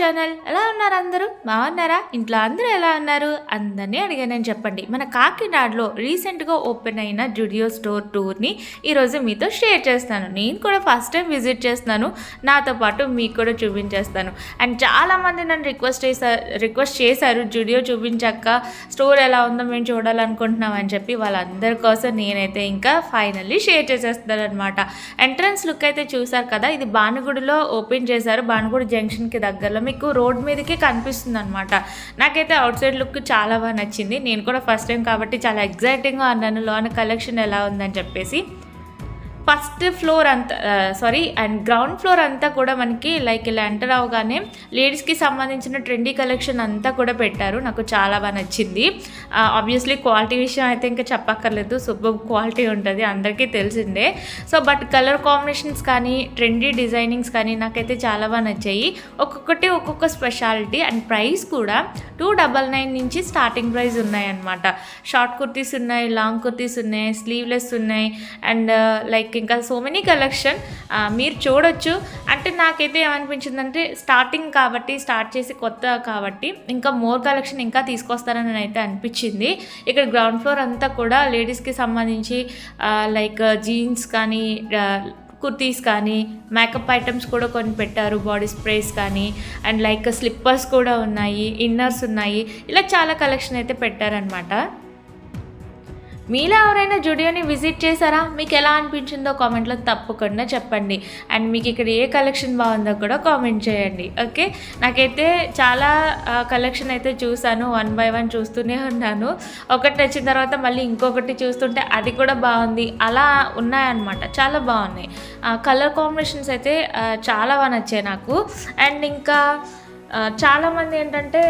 Channel. ఎలా ఉన్నారు అందరూ? బాగున్నారా? ఇంట్లో అందరూ ఎలా ఉన్నారు? అందరినీ అడిగానని చెప్పండి. మన కాకినాడలో రీసెంట్గా ఓపెన్ అయిన జుడియో స్టోర్ టూర్ని ఈరోజు మీతో షేర్ చేస్తాను. నేను కూడా ఫస్ట్ టైం విజిట్ చేస్తున్నాను. నాతో పాటు మీకు కూడా చూపించేస్తాను. అండ్ చాలామంది నన్ను రిక్వెస్ట్ చేశారు రిక్వెస్ట్ చేశారు జుడియో చూపించాక స్టోర్ ఎలా ఉందో మేము చూడాలనుకుంటున్నాం అని చెప్పి వాళ్ళందరి కోసం నేనైతే ఇంకా ఫైనల్లీ షేర్ చేసేస్తాను అనమాట ఎంట్రన్స్ లుక్ అయితే చూసారు కదా? ఇది భానుగుడిలో ఓపెన్ చేశారు. భానుగుడి జంక్షన్కి దగ్గరలో మీకు రోడ్ మీదకే కనిపిస్తుంది అనమాట నాకైతే అవుట్ సైడ్ లుక్ చాలా బాగా నచ్చింది. నేను కూడా ఫస్ట్ టైం కాబట్టి చాలా ఎగ్జైటింగ్గా అన్నాను లోన కలెక్షన్ ఎలా ఉందని చెప్పేసి. ఫస్ట్ ఫ్లోర్ అంతా సారీ అండ్ గ్రౌండ్ ఫ్లోర్ అంతా కూడా మనకి లైక్ ఇలా ఎంటర్ అవగానే లేడీస్కి సంబంధించిన ట్రెండీ కలెక్షన్ అంతా కూడా పెట్టారు. నాకు చాలా బాగా నచ్చింది. ఆబ్వియస్లీ క్వాలిటీ విషయం అయితే ఇంకా చెప్పక్కర్లేదు. సూపర్ క్వాలిటీ ఉంటుంది అందరికీ తెలిసిందే. సో బట్ కలర్ కాంబినేషన్స్ కానీ ట్రెండీ డిజైనింగ్స్ కానీ నాకైతే చాలా బాగా నచ్చాయి. ఒక్కొక్కటి ఒక్కొక్క స్పెషాలిటీ అండ్ ప్రైస్ కూడా టూ డబల్ నైన్ నుంచి స్టార్టింగ్ ప్రైస్ ఉన్నాయన్నమాట. షార్ట్ కుర్తీస్ ఉన్నాయి లాంగ్ కుర్తీస్ ఉన్నాయి స్లీవ్లెస్ ఉన్నాయి. అండ్ లైక్ uh, ఇంకా సో మెనీ కలెక్షన్ మీరు చూడొచ్చు. అంటే నాకైతే ఏమనిపించిందంటే స్టార్టింగ్ కాబట్టి స్టార్ట్ చేసి కొత్త కాబట్టి ఇంకా మోర్ కలెక్షన్ ఇంకా తీసుకొస్తారని అయితే అనిపించింది. ఇక్కడ గ్రౌండ్ ఫ్లోర్ అంతా కూడా లేడీస్కి సంబంధించి లైక్ జీన్స్ కానీ కుర్తీస్ కానీ మేకప్ ఐటమ్స్ కూడా కొన్ని పెట్టారు బాడీ స్ప్రేస్ కానీ అండ్ లైక్ స్లిప్పర్స్ కూడా ఉన్నాయి ఇన్నర్స్ ఉన్నాయి. ఇలా చాలా కలెక్షన్ అయితే పెట్టారనమాట మీలో ఎవరైనా జుడియోని విజిట్ చేశారా? మీకు ఎలా అనిపించిందో కామెంట్లో తప్పకుండా చెప్పండి. అండ్ మీకు ఇక్కడ ఏ కలెక్షన్ బాగుందో కూడా కామెంట్ చేయండి. ఓకే? నాకైతే చాలా కలెక్షన్ అయితే చూశాను. వన్ బై వన్ చూస్తూనే ఉన్నాను. ఒకటి వచ్చిన తర్వాత మళ్ళీ ఇంకొకటి చూస్తుంటే అది కూడా బాగుంది. అలా ఉన్నాయన్నమాట. చాలా బాగున్నాయి. కలర్ కాంబినేషన్స్ అయితే చాలా బాగా నచ్చాయి నాకు. అండ్ ఇంకా చాలామంది ఏంటంటే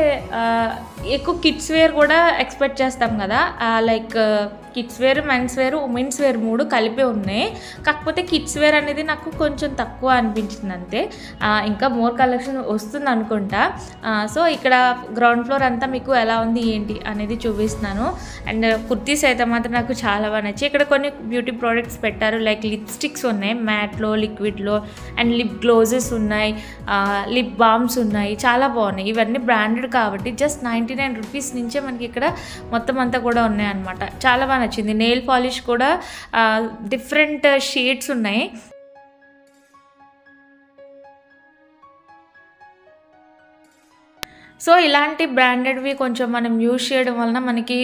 ఎక్కువ కిడ్స్ వేర్ కూడా ఎక్స్పెక్ట్ చేస్తాం కదా. Like kids wear men's wear women's wear మూడు కలిపే ఉన్నాయి. కాకపోతే కిడ్స్ వేర్ అనేది నాకు కొంచెం తక్కువ అనిపించింది అంతే. ఇంకా మోర్ కలెక్షన్ వస్తుంది అనుకుంటా. సో ఇక్కడ గ్రౌండ్ ఫ్లోర్ అంతా మీకు ఎలా ఉంది ఏంటి అనేది చూపిస్తున్నాను. అండ్ కుర్తీస్ అయితే మాత్రం నాకు చాలా బాగా నచ్చి ఇక్కడ కొన్ని బ్యూటీ ప్రోడక్ట్స్ పెట్టారు లైక్ లిప్స్టిక్స్ ఉన్నాయి మ్యాట్లో లిక్విడ్లో అండ్ లిప్ గ్లోజెస్ ఉన్నాయి. లిప్ బామ్స్ ఉన్నాయి. చాలా చాలా బాగున్నాయి. ఇవన్నీ బ్రాండెడ్ కాబట్టి జస్ట్ నైంటీ నైన్ రూపీస్ నుంచే మనకి ఇక్కడ మొత్తం అంతా కూడా ఉన్నాయన్నమాట. చాలా బాగా నచ్చింది. నెయిల్ పాలిష్ కూడా డిఫరెంట్ షేడ్స్ uh, ఉన్నాయి. సో ఇలాంటి బ్రాండెడ్వి కొంచెం మనం యూజ్ చేయడం వలన మనకి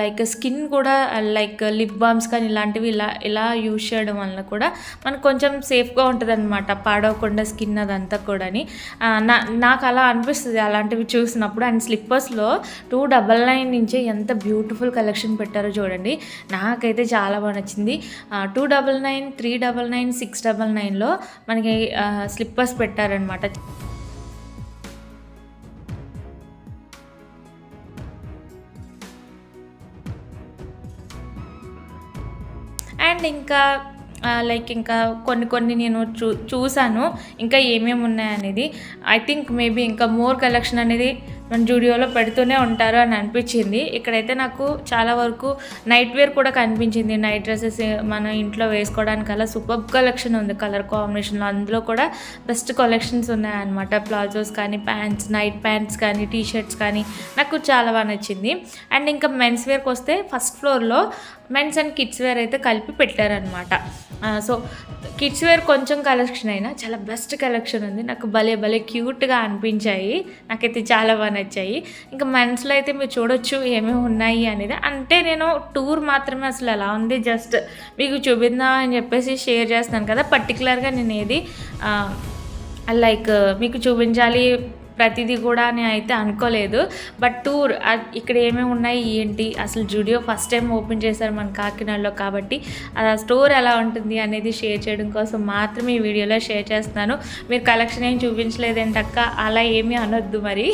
లైక్ స్కిన్ కూడా లైక్ లిప్ బామ్స్ కానీ ఇలాంటివి ఇలా ఇలా యూజ్ చేయడం వలన కూడా మనకు కొంచెం సేఫ్గా ఉంటుంది అనమాట పాడవకుండా స్కిన్ అదంతా కూడాని. నా నాకు అలా అనిపిస్తుంది అలాంటివి చూసినప్పుడు. అండ్ స్లిప్పర్స్లో టూ డబల్ నైన్ నుంచి ఎంత బ్యూటిఫుల్ కలెక్షన్ పెట్టారో చూడండి. నాకైతే చాలా బాగా నచ్చింది. Two double nine three double nine six double నైన్లో మనకి స్లిప్పర్స్ పెట్టారనమాట అండ్ ఇంకా లైక్ ఇంకా కొన్ని కొన్ని నేను చూ చూసాను. ఇంకా ఏమేమి ఉన్నాయనేది ఐ థింక్ మేబీ ఇంకా మోర్ కలెక్షన్ అనేది మన జూడియోలో పెడుతూనే ఉంటారు అని అనిపించింది. ఇక్కడైతే నాకు చాలా వరకు నైట్ వేర్ కూడా కనిపించింది. నైట్ డ్రెస్సెస్ మన ఇంట్లో వేసుకోవడానికి అలా సూపర్ కలెక్షన్ ఉంది కలర్ కాంబినేషన్లో అందులో కూడా బెస్ట్ కలెక్షన్స్ ఉన్నాయన్నమాట. ప్లాజోస్ కానీ ప్యాంట్స్ నైట్ ప్యాంట్స్ కానీ టీ షర్ట్స్ కానీ నాకు చాలా బాగా నచ్చింది. అండ్ ఇంకా మెన్స్ వేర్కి వస్తే ఫస్ట్ ఫ్లోర్లో మెన్స్ అండ్ కిడ్స్ వేర్ అయితే కలిపి పెట్టారనమాట సో కిడ్స్ వేర్ కొంచెం కలెక్షన్ అయినా చాలా బెస్ట్ కలెక్షన్ ఉంది. నాకు భలే భలే క్యూట్గా అనిపించాయి. నాకైతే చాలా బాగా నచ్చాయి ఇంకా మెన్స్లో అయితే మీరు చూడొచ్చు ఏమేమి ఉన్నాయి అనేది. అంటే నేను టూర్ మాత్రమే అసలు ఎలా ఉంది. జస్ట్ మీకు చూపిందా అని చెప్పేసి షేర్ చేస్తున్నాను కదా. పర్టికులర్గా నేను ఏది లైక్ మీకు చూపించాలి ప్రతిదీ కూడా నేను అయితే అనుకోలేదు. బట్ టూర్ ఇక్కడ ఏమేమి ఉన్నాయి ఏంటి? అసలు జుడియో ఫస్ట్ టైం ఓపెన్ చేశారు మన కాకినాడలో కాబట్టి ఆ స్టోర్ ఎలా ఉంటుంది అనేది షేర్ చేయడం కోసం మాత్రమే ఈ వీడియోలో షేర్ చేస్తున్నాను. మీరు కలెక్షన్ ఏం చూపించలేదేంటక్క అలా ఏమీ అనొద్దు మరి.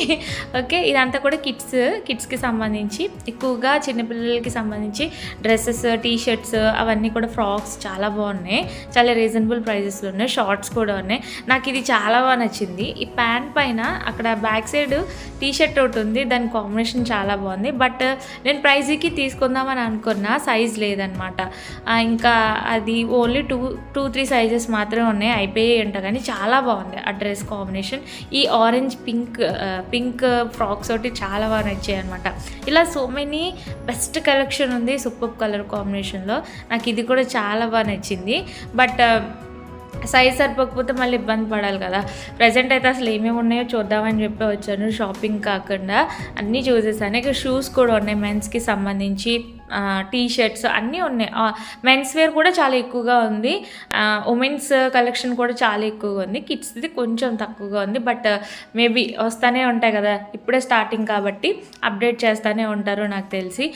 ఓకే ఇదంతా కూడా కిడ్స్ కిడ్స్కి సంబంధించి ఎక్కువగా చిన్నపిల్లలకి సంబంధించి డ్రెస్సెస్ టీ షర్ట్స్ అవన్నీ కూడా ఫ్రాక్స్ చాలా బాగున్నాయి. చాలా రీజనబుల్ ప్రైజెస్లో ఉన్నాయి. షార్ట్స్ కూడా ఉన్నాయి. నాకు ఇది చాలా బాగా నచ్చింది. ఈ ప్యాంట్ పైన అక్కడ బ్యాక్ సైడ్ టీ షర్ట్ ఒకటి ఉంది. దాని కాంబినేషన్ చాలా బాగుంది. బట్ నేను ప్రైజ్కి తీసుకుందామని అనుకున్నా. సైజ్ లేదనమాట ఇంకా అది only two two three sizes మాత్రమే ఉన్నాయి. అయిపోయి ఉంటా కానీ చాలా బాగుంది ఆ డ్రెస్ కాంబినేషన్. ఈ ఆరెంజ్ పింక్ పింక్ ఫ్రాక్స్ ఒకటి చాలా బాగా నచ్చాయి అనమాట ఇలా సో మెనీ బెస్ట్ కలెక్షన్ ఉంది సూపర్ కలర్ కాంబినేషన్లో. నాకు ఇది కూడా చాలా బాగా నచ్చింది. బట్ సైజ్ సరిపోకపోతే మళ్ళీ ఇబ్బంది పడాలి కదా. ప్రజెంట్ అయితే అసలు ఏమేమి ఉన్నాయో చూద్దామని చెప్పి వచ్చాను షాపింగ్ కాకుండా అన్నీ చూసేసాను. ఇక షూస్ కూడా ఉన్నాయి మెన్స్కి సంబంధించి టీ షర్ట్స్ అన్నీ ఉన్నాయి. మెన్స్ వేర్ కూడా చాలా ఎక్కువగా ఉంది. ఉమెన్స్ కలెక్షన్ కూడా చాలా ఎక్కువగా ఉంది. కిడ్స్ది కొంచెం తక్కువగా ఉంది బట్ మేబీ వస్తూనే ఉంటాయి కదా. ఇప్పుడే స్టార్టింగ్ కాబట్టి అప్డేట్ చేస్తూనే ఉంటారు నాకు తెలిసి.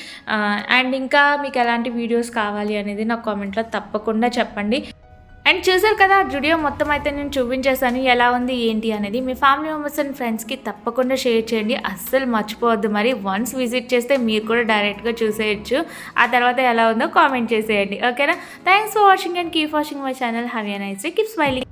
అండ్ ఇంకా మీకు ఎలాంటి వీడియోస్ కావాలి అనేది నాకు కామెంట్లో తప్పకుండా చెప్పండి. అండ్ చూసారు కదా జుడియో మొత్తం అయితే నేను చూపించేసాను ఎలా ఉంది ఏంటి అనేది మీ ఫ్యామిలీ మెంబర్స్ అండ్ ఫ్రెండ్స్కి తప్పకుండా షేర్ చేయండి. అస్సలు మర్చిపోవద్దు. మరి వన్స్ విజిట్ చేస్తే మీరు కూడా డైరెక్ట్గా చూసేయచ్చు. ఆ తర్వాత ఎలా ఉందో కామెంట్ చేసేయండి. ఓకేనా thanks for watching and keep watching my channel have a nice keep smiling